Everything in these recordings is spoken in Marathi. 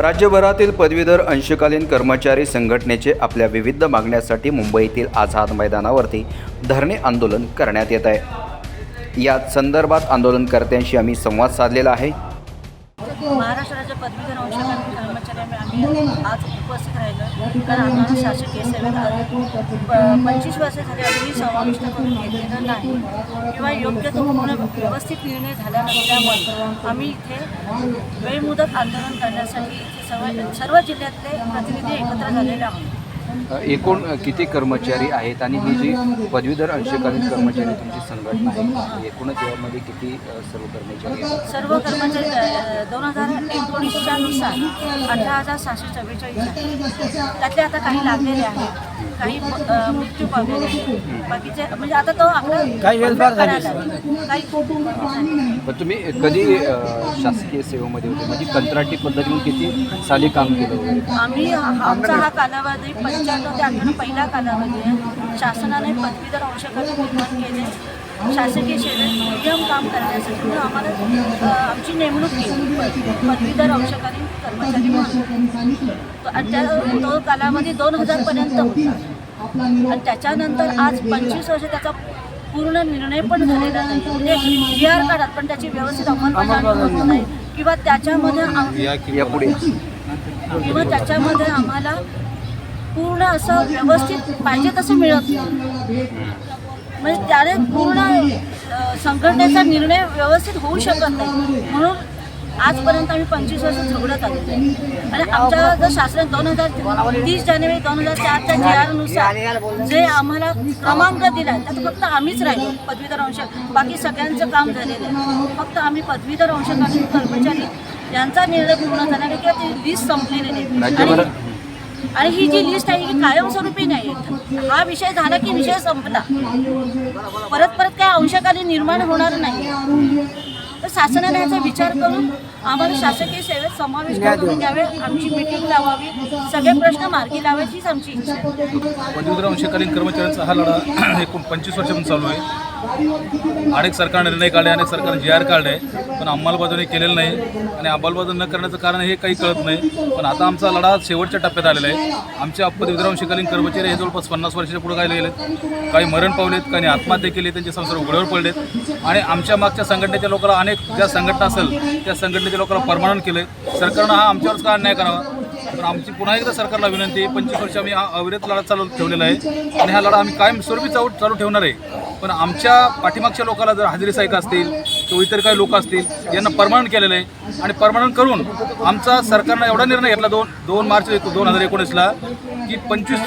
राज्यभरातील पदवीधर अंशकालीन कर्मचारी संघटनेचे आपल्या विविध मागण्यासाठी मुंबईतील आझाद मैदानावरती धरणे आंदोलन करण्यात येत आहे. या संदर्भात आंदोलनकर्त्यांशी आम्ही संवाद साधलेला आहे. महाराष्ट्राच्या पदवीधर अंशकालीन कर्मचारी आम्ही आज उपस्थित राहिलो. तर आम्हाला शासकीय सेवेत पंचवीस वर्ष झाली अजूनही समाविष्ट करून घेतलेलं नाही. किंवा योग्य तो पूर्ण व्यवस्थित निर्णय झाला नसल्यामुळे आम्ही इथे वेळमुदत आंदोलन करण्यासाठी इथे सर्व सर्व जिल्ह्यातले प्रतिनिधी एकत्र झालेले आहोत. एकूण किती कर्मचारी आहेत आणि ही जी पदवीधर अंशकालीन कर्मचारी तुमची संघटना आहे एकूणच यामध्ये किती सर्व कर्मचारी आहेत? सर्व कर्मचारी दोन हजार एकोणीसच्या नुसार अठरा हजार सहाशे चव्वेचाळीस आहेत. त्यातले आता काही लागलेले आहेत. काही मृत्यू पावलेले आहेत. बाकीचे म्हणजे आता तो आपला काही काही. पण तुम्ही कधी शासकीय सेवेमध्ये होते? म्हणजे कंत्राटी पद्धतीने किती साली काम केलं आम्ही आमचा हा कालावधी ते अठ्ठ्याण्णव पहिला कालावधी आहे शासनाने पदवीधर अंशकालीन निर्माण केले. शासकीय सेवेत दुय्यम काम करण्यासाठी आम्हाला आमची नेमणूक केली. पदवीधर अंशकालीन कर्मचारी म्हणून. त्या- तो कालावधी दोन हजारपर्यंत होता. आणि त्याच्यानंतर आज पंचवीस वर्ष त्याचा पूर्ण निर्णय पण झालेला नाही. म्हणजे जी आर काढात पण त्याची व्यवस्थित अंमलबजावणी होत नाही. किंवा त्याच्यामध्ये किंवा त्याच्यामध्ये आम्हाला पूर्ण असं व्यवस्थित पाहिजे तसं मिळत नाही. म्हणजे त्याने पूर्ण संघटनेचा निर्णय व्यवस्थित होऊ शकत नाही. म्हणून आजपर्यंत आम्ही पंचवीस वर्ष झगडत आलो आणि आमच्या जर शासन दोन हजार तीस जानेवारी दोन हजार चारच्या जी आरनुसार जे आम्हाला क्रमांक दिला आहे त्यात फक्त आम्हीच राहिलो. पदवीधर अंश बाकी सगळ्यांचं काम झालेलं आहे. फक्त आम्ही पदवीधर अंशकालीन कर्मचारी यांचा निर्णय पूर्ण झाला नाही किंवा ती लिस्ट संपलेली नाही. आणि आणि ही जी लिस्ट आहे ही कायमस्वरूपी नाही. हा विषय झाला की विषय संपला. परत परत काय अंशकालीन निर्माण होणार नाही. तर शासनाने याचा विचार करून आम्हाला शासकीय सेवेत समाविष्ट करून घ्यावे आमची मिटिंग लावावी सगळे प्रश्न मार्गी लावायची हीच आमची इच्छा आहे. पदवीधर अंशकालीन कर्मचाऱ्यांचा हा लढा एकूण पंचवीस वर्षापासून चालू आहे. अनेक सरकारने निर्णय काढले अनेक सरकारने जी आर काढले पण अंमलबजावणी केलेलं नाही आणि अंमलबजावणी न करण्याचं कारण हे काही कळत नाही. पण आता आमचा लढा शेवटच्या टप्प्यात आलेला आहे. आमचे पदवीधर अंशकालीन कर्मचारी हे जवळपास पन्नास वर्षाच्या पुढे काय गेलेत काही मरण पावलेत काही आत्महत्या केली त्यांचे संसार उघड्यावर पडलेत. आणि आमच्या मागच्या संघटनेच्या लोकांना अनेक ज्या संघटना असेल त्या संघटनेच्या लोकांना परमानंट केलं सरकारनं हा आमच्यावरच का अन्याय करावा? तर आमची पुन्हा एकदा सरकारला विनंती आहे पंचवीस वर्ष आम्ही हा अविरत लढा चालू ठेवलेला आहे. आणि हा लढा आम्ही कायमस्वरूपी चालू चालू ठेवणार आहे. पण आमच्या पाठीमागच्या लोकांना जर हजेरी साहिक असतील किंवा इतर काही लोक असतील यांना परमनंट केलेलं आहे. आणि परमनंट करून आमचा सरकारनं एवढा निर्णय घेतला दोन दोन मार्च दोन हजार एकोणीसला की पंचवीस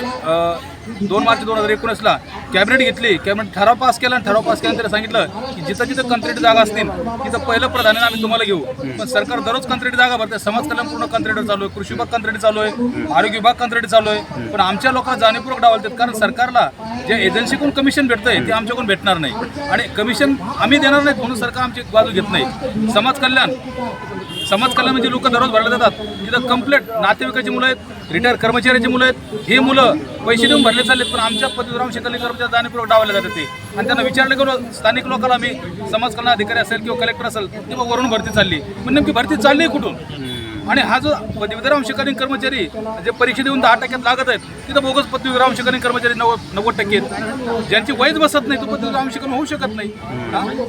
दोन मार्च दोन हजार एकोणीसला कॅबिनेट घेतली. कॅबिनेट ठराव पास केला आणि ठराव पास केल्यानंतर सांगितलं की जिथं जिथं कंत्रेटी जागा असतील तिथं पहिलं प्रधान आम्ही तुम्हाला घेऊ. पण सरकार दररोज कंत्रेटी जागा भरते. समाज कल्याण पूर्ण कंत्रेटी चालू आहे. कृषी विभाग कंत्रेटी चालू आहे. आरोग्य विभाग कंत्रेटी चालू आहे. पण आमच्या लोकांना जाणीवपूर्वक डावलतात कारण सरकारला जे एजन्सीकडून कमिशन भेटतंय ते आमच्याकडून भेटणार नाही. आणि कमिशन आम्ही देणार नाहीत म्हणून सरकार आमची बाजू घेत नाही. समाज कल्याण समाज कल्याण म्हणजे लोक दररोज भरले जातात. तिथं कंप्लेंट नातेवाईकाची मुलं आहेत. रिटायर कर्मचाऱ्याची मुलं आहेत. ही मुलं पैसे देऊन भरले चाललेत पण आमच्या पदवीराम शेतकरी कर्मचारी जाणीवपूर्वक डावले जातात ते. आणि त्यांना विचारलं गेलो स्थानिक लोकांना आम्ही समाज कल्याण अधिकारी असेल किंवा कलेक्टर असेल तेव्हा वरून भरती चालली. पण नेमकी भरती चालली कुठून? आणि हा जो पदवीधर अंशकालीन कर्मचारी जे परीक्षा देऊन दहा टक्क्यात लागत आहेत तिथं बोगस पदवीधर अंशकालीन कर्मचारी नव्वद नव्वद टक्के आहेत. ज्यांची वयच बसत नाही तो पदवीधर अंशकालीन होऊ शकत नाही?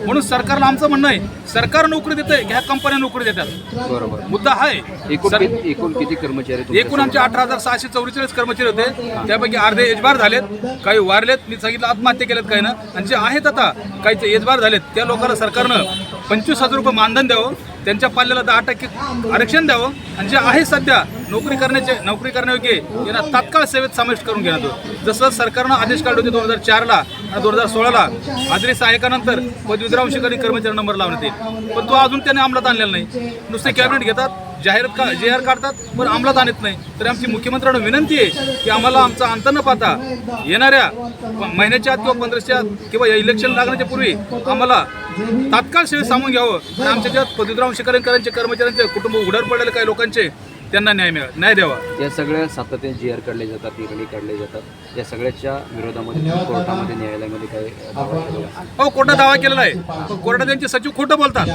म्हणून सरकारला आमचं म्हणणं आहे सरकार नोकरी देते ह्या कंपन्या नोकरी देतात. बरोबर. मुद्दा हा आहे. एकूण किती- कर्मचारी एकूण आमचे अठरा हजार सहाशे चौवेचाळीस कर्मचारी होते. त्यापैकी अर्धे एजबार झालेत काही वारलेत. मी सांगितलं आत्महत्या केल्यात काही ना. आणि जे आहेत आता काही एजबार झालेत त्या लोकांना सरकारनं पंचवीस हजार रुपये मानधन द्यावं त्यांच्या पाल्याला दहा टक्के आरक्षण द्यावं. आणि जे आहे सध्या नोकरी करण्याचे नोकरी करण्यायोग्य यांना तात्काळ सेवेत समाविष्ट करून घेण्यात जसं सरकारनं आदेश काढले होते दोन हजार चारला आणि दोन हजार सोळाला आदरी सहाय्यकानंतर पदवीधर अंशकालीन कर्मचारी नंबर लावण्यात येईल. पण तो अजून त्यांनी अंमलात आणलेला नाही. नुसते कॅबिनेट घेतात जाहीर का जाहीर काढतात पण अंमलात आणत नाही. तर आमची मुख्यमंत्र्यांना विनंती आहे की आम्हाला आमचा अंत न पाहता येणाऱ्या महिन्याच्या आत किंवा पंधराच्या आत किंवा या इलेक्शन लागण्याच्या पूर्वी आम्हाला तात्काळ सेवेत सामून घ्यावं. आणि आमच्या ज्या पदवीराम शिकारीकरांचे कर्मचाऱ्यांचे कुटुंब उघडर पडलेले काही लोकांचे त्यांना न्याय मिळा न्याय द्यावा. या सगळ्या सातत्याने जी आर काढले जातात निर्णय काढले जातात. या सगळ्याच्या विरोधामध्ये कोर्टामध्ये न्यायालयामध्ये काय हो कोर्टात दावा केलेला आहे. कोर्टात त्यांचे सचिव खोटं बोलतात.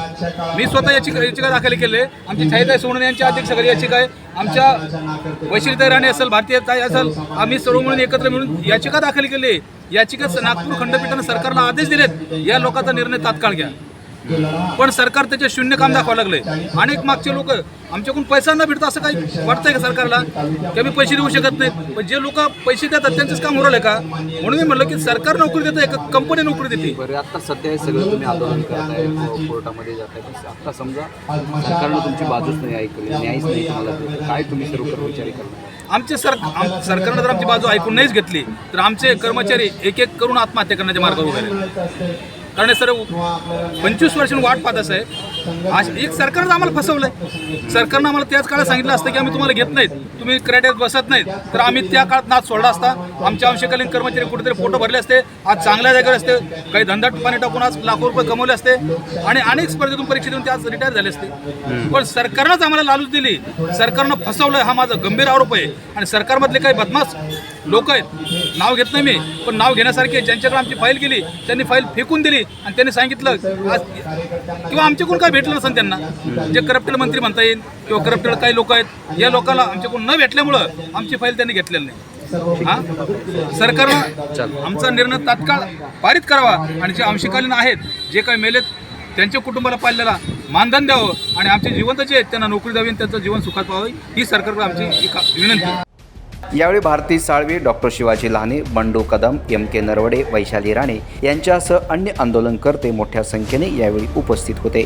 मी स्वतः याचिका याचिका दाखल केली. आहे आमची छायाताई सोनवणे यांची अध्यक्षाखाली याचिका आहे. आमच्या वैशिलताई राणे असेल भारतीय ताई असेल आम्ही सर्व मिळून एकत्र मिळून याचिका दाखल केली. आहे याचिकेत नागपूर खंडपीठानं सरकारला आदेश दिलेत. या लोकांचा निर्णय तात्काळ घ्या. पण सरकार त्याचे शून्य काम दाखवावं लागले अनेक मागचे लोक आमच्याकडून पैसा न भेटता असं काही वाटतंय का सरकारला? की आम्ही पैसे देऊ शकत नाहीत पण जे लोक पैसे देतात त्यांचंच काम उरवलंय का? म्हणून मी म्हणलं की सरकार नोकरी देतं एक कंपनी नोकरी देते. बरं आता सध्या हे सगळं तुम्ही आंदोलन करताय को- कोर्टामध्ये जाताय. आता समजा सरकारनं तुमची बाजूच नाही ऐकली न्यायच नाही तुम्हाला. काय तुम्ही सर्व कर्मचारी करणार? आमचे सर आम- सरकारनं जर आमची बाजू ऐकून नाहीच घेतली तर आमचे कर्मचारी एक एक करून आत्महत्या करण्याच्या मार्गावर उभे कारण हे सर पंचवीस वर्षांनी वाट पाहत असं आहे. आज एक सरकारनं आम्हाला फसवलंय. सरकारनं आम्हाला त्याच काळात सांगितलं असतं की आम्ही तुम्हाला घेत नाहीत. तुम्ही क्रेडिट बसत नाहीत. तर आम्ही त्या काळात नाच सोडला असता. आमच्या अंशकालीन कर्मचारी कुठेतरी फोटो भरले असते. आज चांगल्या जागेवर असते. काही धंदा पाणी टाकून आज लाखो रुपये कमवले असते. आणि अनेक स्पर्धेतून परीक्षा देऊन ते आज रिटायर झाले असते. पण सरकारनंच आम्हाला लालूच दिली. सरकारनं फसवलंय हा माझा गंभीर आरोप आहे. आणि सरकारमधले काही बदमाश लोक आहेत. नाव घेत नाही मी. पण नाव घेण्यासारखे ज्यांच्याकडे आमची फाईल गेली त्यांनी फाईल फेकून दिली. आणि त्यांनी सांगितलं आज किंवा आमच्याकडून काय भेटलं नसेल त्यांना. जे करप्टेड मंत्री म्हणता येईल किंवा करप्टेड काही लोक आहेत या लोकांना आमच्याकडून न भेटल्यामुळं आमची फाईल त्यांनी घेतलेली नाही. हा? सरकारनं आमचा निर्णय तात्काळ पारित करावा आणि जे अंशकालीन आहेत जे काही मेलेत त्यांच्या कुटुंबाला पाळलेला मानधन द्यावं आणि आमचे जिवंत जे आहेत त्यांना नोकरी द्यावी आणि त्यांचं जीवन सुखात व्हावं ही सरकारकडे आमची एक विनंती यावेळी Bharati Salvi doctor Shivaji Lahane Bandu Kadam M K Narwade Vaishali Rane यांच्यासह अन्य आंदोलनकर्ते मोठ्या संख्येने यावेळी उपस्थित होते.